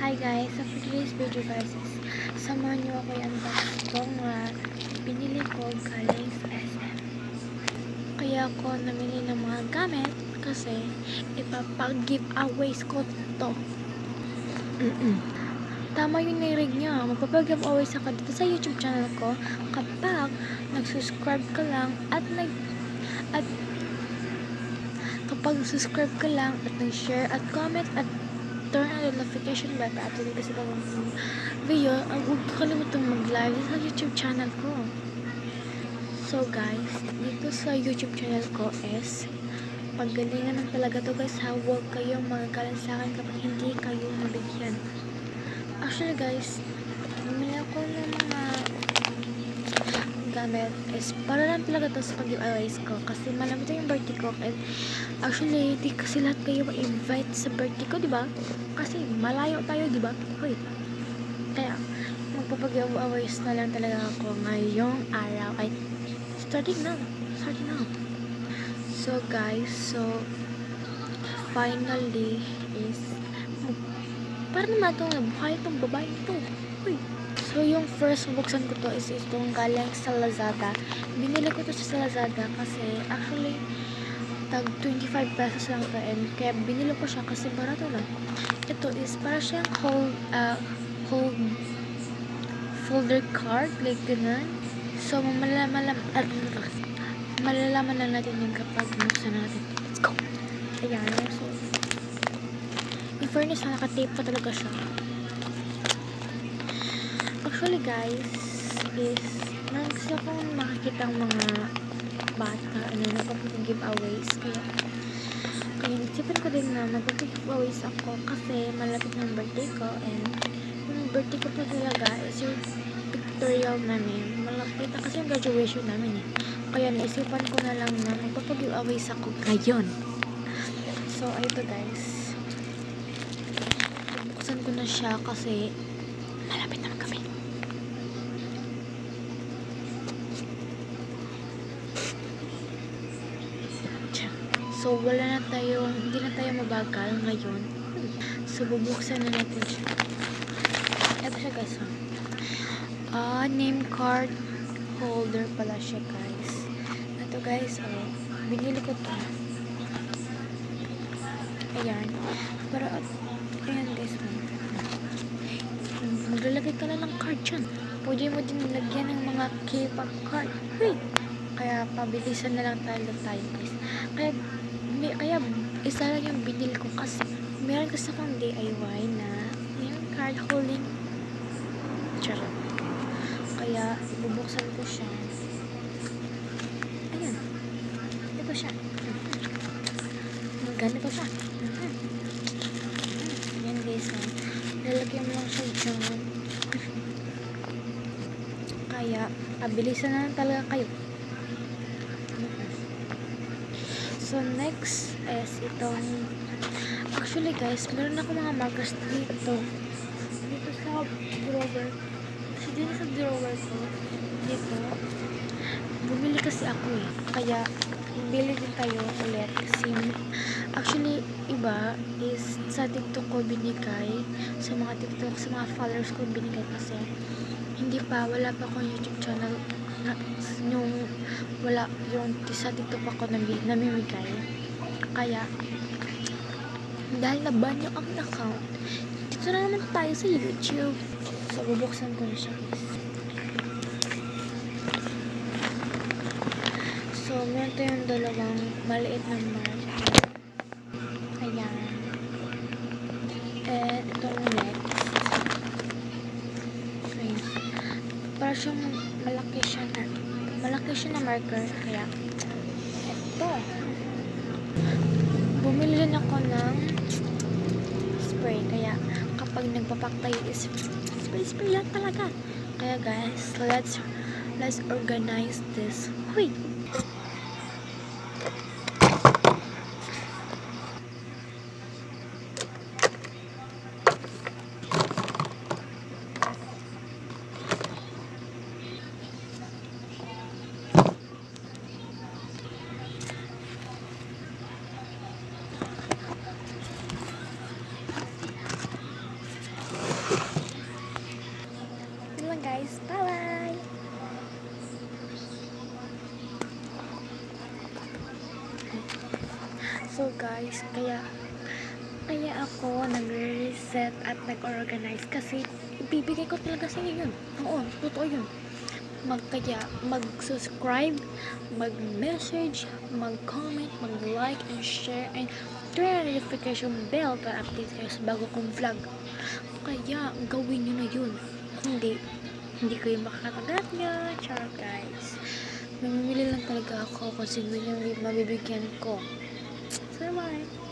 Hi guys, so for today's video guys is samahan niyo ako yung unbox itong uh, binili ko galing sa SM. Kaya ako namili ng mga gamit kasi ipapag-giveaways ko to. Tama yung narinig niya. Magpapag-giveaways ako dito sa YouTube channel ko kapag nag-subscribe ka lang at nag at kapag subscribe ka lang at nag-share at comment at turn on the notification bell para update ka sa bagong video ang huwag ka kalimutang mag-live sa YouTube channel ko. So guys, dito sa YouTube channel ko is paggalingan ng talaga to guys ha, huwag kayong magagalan sa akin kapag hindi kayo nabigyan. Actually guys, bumili ako ng mga gamit is para lang talaga to sa pag-giveaways ko kasi malamit yung birthday ko and actually di kasi lahat kayo ma-invite sa birthday ko, di ba? Kasi malayo tayo, di ba? Hoy. Kaya magpapag-giveaways na lang talaga ako ngayong araw ay starting now. Starting now. So guys, so finally is para naman itong nabuhay itong babae ito. So, yung first buksan ko to is itong galing sa Lazada. Binili ko to sa Lazada kasi actually tag 25 pesos lang to and kaya binili ko siya kasi barato lang. Ito is para siyang hold, uh, hold folder card like ganun. So, malalaman, uh, malalaman lang natin yung kapag buksan natin. Let's go! Ayan. So, in fairness, nakatape pa talaga siya. Actually, guys, is kasi akong makikita ang mga bata ano, na napapag-giveaways. Kaya, kaya nagsipan ko din na magpapag-giveaways ako kasi malapit ng birthday ko and yung birthday ko pa talaga is yung pictorial namin. Malapit na kasi yung graduation namin eh. Kaya naisipan ko na lang na magpapag-giveaways ako ngayon. So, ayun guys. Buksan ko na siya kasi malapit naman So, wala na tayo, hindi na tayo mabagal ngayon. So, bubuksan na natin siya. Ito siya guys. Ah, name card holder pala siya guys. Ito guys, oh. Binili ko to. Ayan. Pero, ayan guys. Maglalagay ka na ng card dyan. Pwede mo din lagyan ng mga K-pop card. Wait! Kaya pabilisan na lang tayo tayo guys. Kaya, may, kaya isa lang yung binili ko kasi meron kasi akong DIY na yung card holding charot. Kaya bubuksan ko siya. Ayan. Ito siya. Ganito siya. Mhm. Ayan guys. Oh. Lalagyan mo lang siya dyan. Kaya, pabilisan na lang talaga kayo. So, next is itong actually guys, meron ako mga markers dito. Dito sa drawer. Kasi dito sa drawer ko, dito, bumili kasi ako eh. Kaya, bili din tayo ulit. Kasi, actually, iba is sa TikTok ko binigay. Sa mga TikTok, sa mga followers ko binigay kasi hindi pa, wala pa akong YouTube channel na, yung wala yung sa TikTok ako nabi, namimigay. Kaya, dahil na-ban yung aking account, dito na naman tayo sa YouTube. So, bubuksan ko na siya. So, meron tayong dalawang maliit na marker. Ayan. And, itong next. Okay. Para siyang malaki siya na malaki siya na marker. Kaya, ito. Bumili rin ako ng spray. Kaya, kapag nagpapak tayo is spray spray lang talaga. Kaya guys, let's let's organize this. Wait! So guys, kaya kaya ako nagre-reset at nag-organize kasi ibibigay ko talaga sa inyo yun. Oo, totoo yun. Mag, kaya mag-subscribe, mag-message, mag-comment, mag-like and share and turn on notification bell para update kayo sa bago kong vlog. Kaya gawin nyo na yun. Hindi, hindi kayo makakatagat niya. Char guys. Mamimili lang talaga ako kung sino yung mabibigyan ko. So bye!